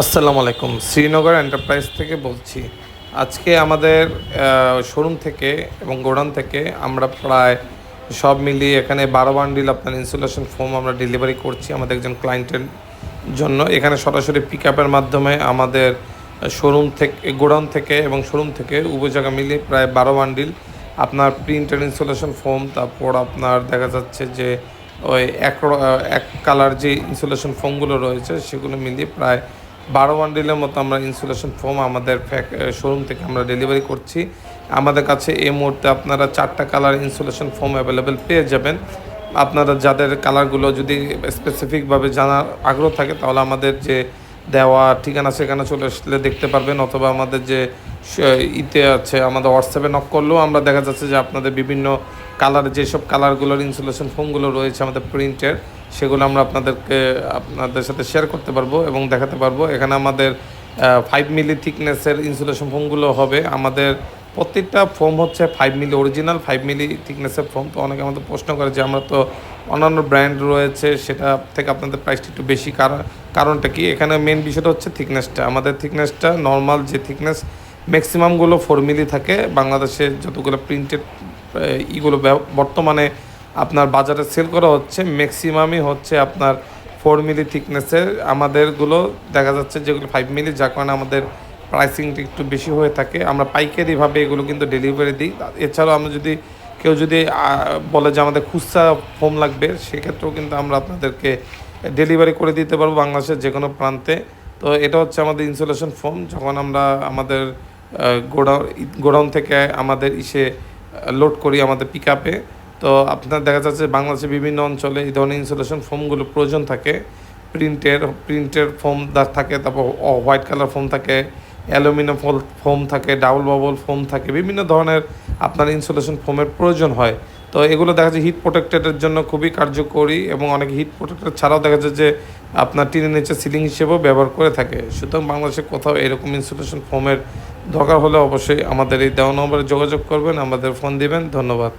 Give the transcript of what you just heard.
আসসালামু আলাইকুম। শ্রীনগর এন্টারপ্রাইজ থেকে বলছি, আজকে আমাদের শোরুম থেকে এবং গোডাউন থেকে আমরা প্রায় সব মিলিয়ে এখানে বারো বান্ডিল আপনার ইনসুলেশন ফোম আমরা ডেলিভারি করছি আমাদের একজন ক্লায়েন্টের জন্য। এখানে সরাসরি পিক আপের মাধ্যমে আমাদের শোরুম থেকে, গোডাউন থেকে এবং শোরুম থেকে উভয় জায়গা মিলিয়ে প্রায় বারো বান্ডিল আপনার প্রিন্টেড ইনসুলেশন ফোম তারপর আপনার দেখা যাচ্ছে যে ওই এক এক কালার যে ইনসুলেশন ফোমগুলো রয়েছে, সেগুলো মিলিয়ে প্রায় বারো বান্ডিলের মতো আমরা ইনসুলেশন ফোম আমাদের ফ্যাক শোরুম থেকে আমরা ডেলিভারি করছি। আমাদের কাছে এই মুহূর্তে আপনারা চারটা কালার ইনসুলেশন ফোম অ্যাভেলেবেল পেয়ে যাবেন। আপনারা যাদের কালারগুলো যদি স্পেসিফিকভাবে জানার আগ্রহ থাকে, তাহলে আমাদের যে দেওয়া ঠিকানা সেখানে চলে আসলে দেখতে পারবেন, অথবা আমাদের যে ইতে আছে, আমাদের হোয়াটসঅ্যাপে নক করলেও আমরা দেখা যাচ্ছে যে আপনাদের বিভিন্ন কালার যেসব কালারগুলোর ইনসুলেশন ফোমগুলো রয়েছে আমাদের প্রিন্টের সেগুলো আমরা আপনাদেরকে, আপনাদের সাথে শেয়ার করতে পারব এবং দেখাতে পারব। এখানে আমাদের ফাইভ মিলি থিকনেসের ইনসুলেশন ফোমগুলো হবে। আমাদের প্রত্যেকটা ফোম হচ্ছে five milli original five milli থিকনেসের foam তো অনেকে আমাদের প্রশ্ন করে যে আমরা তো অন্যান্য ব্র্যান্ড রয়েছে, সেটা থেকে আপনাদের প্রাইসটা একটু বেশি। কারণ, কারণটা কি? এখানে মেন বিষয়টা হচ্ছে থিকনেসটা আমাদের থিকনেসটা নর্মাল যে থিকনেস ম্যাক্সিমামগুলো ফোর মিলি থাকে। বাংলাদেশে যতগুলো প্রিন্টেড ইগুলো বর্তমানে আপনার বাজারে সেল করা হচ্ছে, ম্যাক্সিমামই হচ্ছে আপনার ফোর মিলি থিকনেসের আমাদেরগুলো দেখা যাচ্ছে যেগুলো ফাইভ মিলি যার কারণে আমাদের প্রাইসিংটা একটু বেশি হয়ে থাকে। আমরা পাইকারিভাবে এগুলো কিন্তু ডেলিভারি দিই। এছাড়াও আমরা যদি, কেউ যদি বলে যে আমাদের খুচরা ফোম লাগবে, সেক্ষেত্রেও কিন্তু আমরা আপনাদেরকে ডেলিভারি করে দিতে পারব বাংলাদেশের যে কোনো প্রান্তে। তো এটা হচ্ছে আমাদের ইনসুলেশন ফোম যখন আমরা আমাদের গোডাউন গোডাউন থেকে আমাদের ইসে লোড করি আমাদের পিক আপে তো আপনার দেখা যাচ্ছে বাংলাদেশের বিভিন্ন অঞ্চলে এই ধরনের ইনসুলেশন ফোমগুলো প্রয়োজন থাকে। প্রিন্টের প্রিন্টের ফোম থাকে, তারপর হোয়াইট কালার ফোম থাকে অ্যালুমিনিয়াম ফোল ফোম থাকে ডাবল বাবল ফোম থাকে, বিভিন্ন ধরনের আপনার ইনসুলেশন ফোমের প্রয়োজন হয়। তো এগুলো দেখা যায় হিট প্রোটেক্টেডের জন্য খুবই কার্যকরী এবং অনেক হিট প্রোটেক্টেড ছাড়াও দেখা যায় যে আপনার টিনের নিচে সিলিং হিসেবেও ব্যবহার করে থাকে। সুতরাং বাংলাদেশে কোথাও এরকম ইনসুলেশন ফোমের দরকার হলে অবশ্যই আমাদের এই দেওয়া নম্বরে যোগাযোগ করবেন আমাদের ফোন দিবেন ধন্যবাদ।